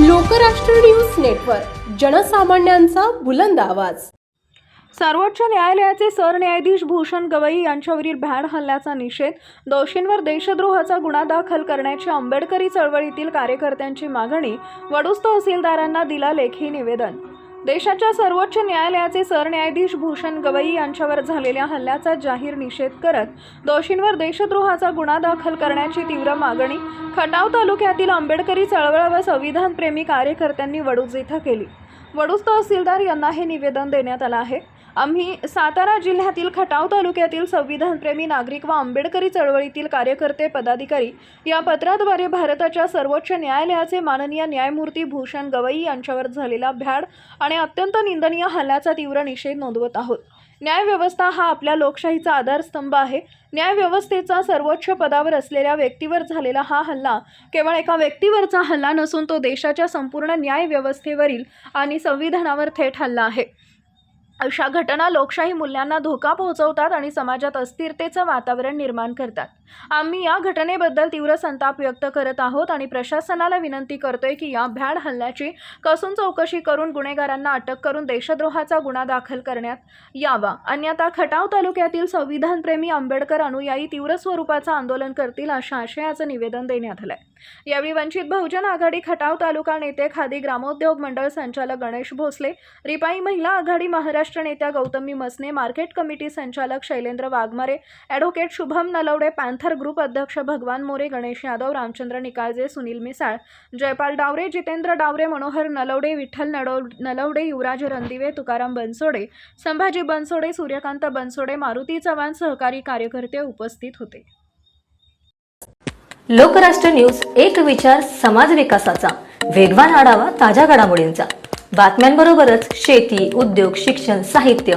Lokrashtra news network जनसामान्यांचा बुलंद आवाज. सर्वोच्च न्यायालयाचे सरन्यायाधीश भूषण गवई यांच्यावरील भ्याड हल्ल्याचा निषेध दोषींवर देशद्रोहाचा गुन्हा दाखल करण्याची आंबेडकरी चळवळीतील कार्यकर्त्यांची मागणी वडूज तहसीलदारांना दिला लेखी निवेदन. देशाच्या सर्वोच्च न्यायालयाचे सरन्यायाधीश भूषण गवई यांच्यावर झालेल्या हल्ल्याचा जाहीर निषेध करत दोषींवर देशद्रोहाचा गुन्हा दाखल करण्याची तीव्र मागणी खटाव तालुक्यातील आंबेडकरी चळवळ व संविधानप्रेमी कार्यकर्त्यांनी वडूज इथं केली. वडूज तहसीलदार यांना हे निवेदन देण्यात आलं आहे. आम्ही सातारा जिल्ह्यातील खटाव तालुक्यातील संविधानप्रेमी नागरिक व आंबेडकरी चळवळीतील कार्यकर्ते पदाधिकारी या पत्राद्वारे भारताच्या सर्वोच्च न्यायालयाचे माननीय न्यायमूर्ती भूषण गवई यांच्यावर झालेला भ्याड आणि अत्यंत निंदनीय हल्ल्याचा तीव्र निषेध नोंदवत आहोत. न्यायव्यवस्था हा आपल्या लोकशाहीचा आधारस्तंभ आहे. न्यायव्यवस्थेचा सर्वोच्च पदावर असलेल्या व्यक्तीवर झालेला हा हल्ला केवळ एका व्यक्तीवरचा हल्ला नसून तो देशाच्या संपूर्ण न्यायव्यवस्थेवरील आणि संविधानावर थेट हल्ला आहे. अशा घटना लोकशाही मूल्यांना धोका पोहोचवतात आणि समाजात अस्थिरतेचं वातावरण निर्माण करतात. आम्ही या घटनेबद्दल तीव्र संताप व्यक्त करत आहोत आणि प्रशासनाला विनंती करतोय की या भ्याड हल्ल्याची कसून चौकशी करून गुन्हेगारांना अटक करून देशद्रोहाचा गुन्हा दाखल करण्यात यावा. अन्यथा खटाव तालुक्यातील संविधानप्रेमी आंबेडकर अनुयायी तीव्र स्वरूपाचं आंदोलन करतील अशा आशयाचं निवेदन देण्यात आलंय. यावेळी वंचित बहुजन आघाडी खटाव तालुका नेते खादी ग्रामोद्योग मंडळ संचालक गणेश भोसले रिपाई महिला आघाडी महाराष्ट्र नेत्या गौतमी मसने मार्केट कमिटी संचालक Shailendra Waghmare advocate Shubham Nalawade panther group अध्यक्ष भगवान मोरे गणेश यादव रामचंद्र निकाळजे सुनील मिसाळ जयपाल डावरे जितेंद्र डावरे मनोहर नलवडे विठ्ठल नडव नलवडे युवराज रणदिवे तुकाराम बनसोडे संभाजी बनसोडे सूर्यकांत बनसोडे मारुती चव्हाण सहकारी कार्यकर्ते उपस्थित होते. लोकराष्ट्र न्यूज एक विचार समाज विकासाचा. वेगवान आढावा ताज्या घडामोडींचा. बातम्यांबरोबरच शेती उद्योग शिक्षण साहित्य